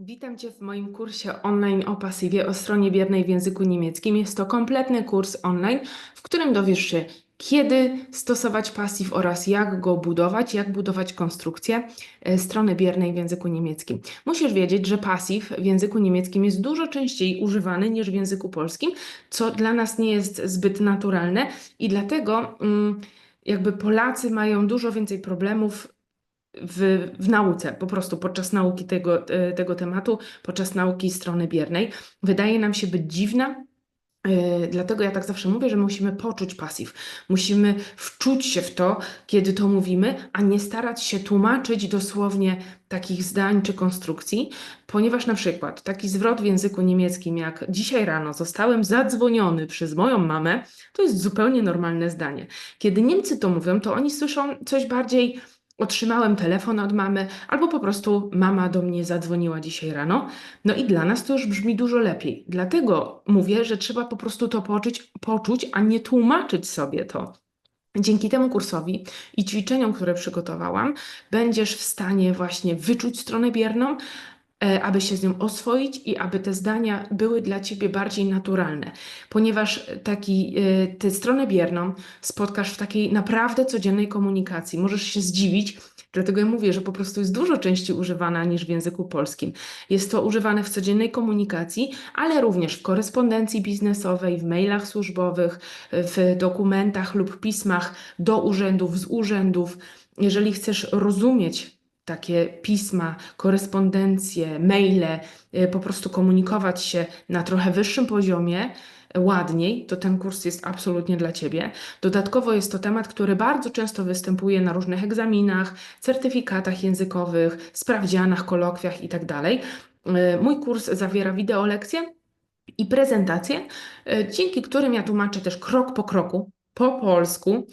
Witam Cię w moim kursie online o pasywie o stronie biernej w języku niemieckim. Jest to kompletny kurs online, w którym dowiesz się, kiedy stosować pasyw oraz jak go budować, jak budować konstrukcję e, strony biernej w języku niemieckim. Musisz wiedzieć, że pasyw w języku niemieckim jest dużo częściej używany niż w języku polskim, co dla nas nie jest zbyt naturalne i dlatego mm, jakby Polacy mają dużo więcej problemów w, w nauce, po prostu podczas nauki tego, e, tego tematu, podczas nauki strony biernej. Wydaje nam się być dziwna. e, Dlatego ja tak zawsze mówię, że musimy poczuć pasyw. Musimy wczuć się w to, kiedy to mówimy, a nie starać się tłumaczyć dosłownie takich zdań czy konstrukcji, ponieważ na przykład taki zwrot w języku niemieckim, jak dzisiaj rano zostałem zadzwoniony przez moją mamę, to jest zupełnie normalne zdanie. Kiedy Niemcy to mówią, to oni słyszą coś bardziej otrzymałem telefon od mamy, albo po prostu mama do mnie zadzwoniła dzisiaj rano. No i dla nas to już brzmi dużo lepiej. Dlatego mówię, że trzeba po prostu to poczuć, poczuć a nie tłumaczyć sobie to. Dzięki temu kursowi i ćwiczeniom, które przygotowałam, będziesz w stanie właśnie wyczuć stronę bierną, aby się z nią oswoić i aby te zdania były dla ciebie bardziej naturalne, ponieważ taki, e, tę stronę bierną spotkasz w takiej naprawdę codziennej komunikacji. Możesz się zdziwić, dlatego ja mówię, że po prostu jest dużo częściej używana niż w języku polskim. Jest to używane w codziennej komunikacji, ale również w korespondencji biznesowej, w mailach służbowych, w dokumentach lub pismach do urzędów, z urzędów. Jeżeli chcesz rozumieć takie pisma, korespondencje, maile, y, po prostu komunikować się na trochę wyższym poziomie, y, ładniej, to ten kurs jest absolutnie dla Ciebie. Dodatkowo jest to temat, który bardzo często występuje na różnych egzaminach, certyfikatach językowych, sprawdzianach, kolokwiach itd. Y, Mój kurs zawiera wideo lekcje i prezentacje, dzięki którym ja tłumaczę też krok po kroku, po polsku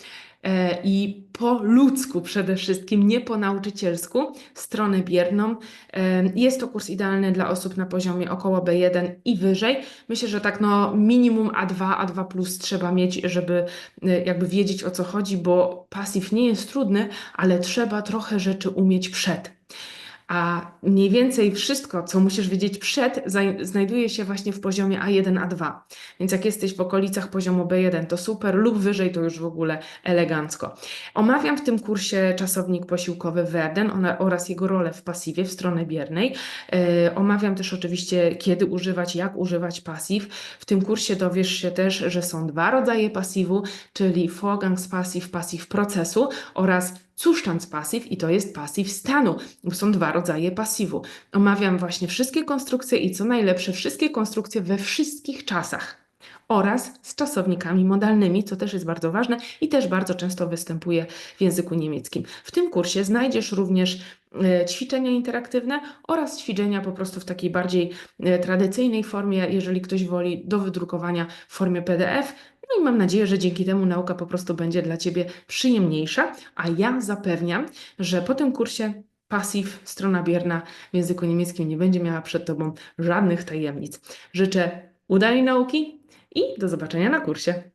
e, i po ludzku przede wszystkim, nie po nauczycielsku, stronę bierną. E, Jest to kurs idealny dla osób na poziomie około B1 i wyżej. Myślę, że tak no minimum A2, A2 plus trzeba mieć, żeby e, jakby wiedzieć o co chodzi, bo pasyw nie jest trudny, ale trzeba trochę rzeczy umieć przed. A mniej więcej wszystko, co musisz wiedzieć przed, znajduje się właśnie w poziomie A1, A2. Więc jak jesteś w okolicach poziomu B1, to super, lub wyżej, to już w ogóle elegancko. Omawiam w tym kursie czasownik posiłkowy werden oraz jego rolę w pasywie, w stronę biernej. E, omawiam też oczywiście, kiedy używać, jak używać pasyw. W tym kursie dowiesz się też, że są dwa rodzaje pasywu, czyli Vorgangspassiv, pasyw procesu oraz Zustandspassiv i to jest pasyw stanu, są dwa rodzaje pasywu. Omawiam właśnie wszystkie konstrukcje i co najlepsze, wszystkie konstrukcje we wszystkich czasach oraz z czasownikami modalnymi, co też jest bardzo ważne i też bardzo często występuje w języku niemieckim. W tym kursie znajdziesz również e, ćwiczenia interaktywne oraz ćwiczenia po prostu w takiej bardziej e, tradycyjnej formie, jeżeli ktoś woli, do wydrukowania w formie PDF. No i mam nadzieję, że dzięki temu nauka po prostu będzie dla Ciebie przyjemniejsza, a ja zapewniam, że po tym kursie pasyw, strona bierna w języku niemieckim nie będzie miała przed Tobą żadnych tajemnic. Życzę udanej nauki i do zobaczenia na kursie.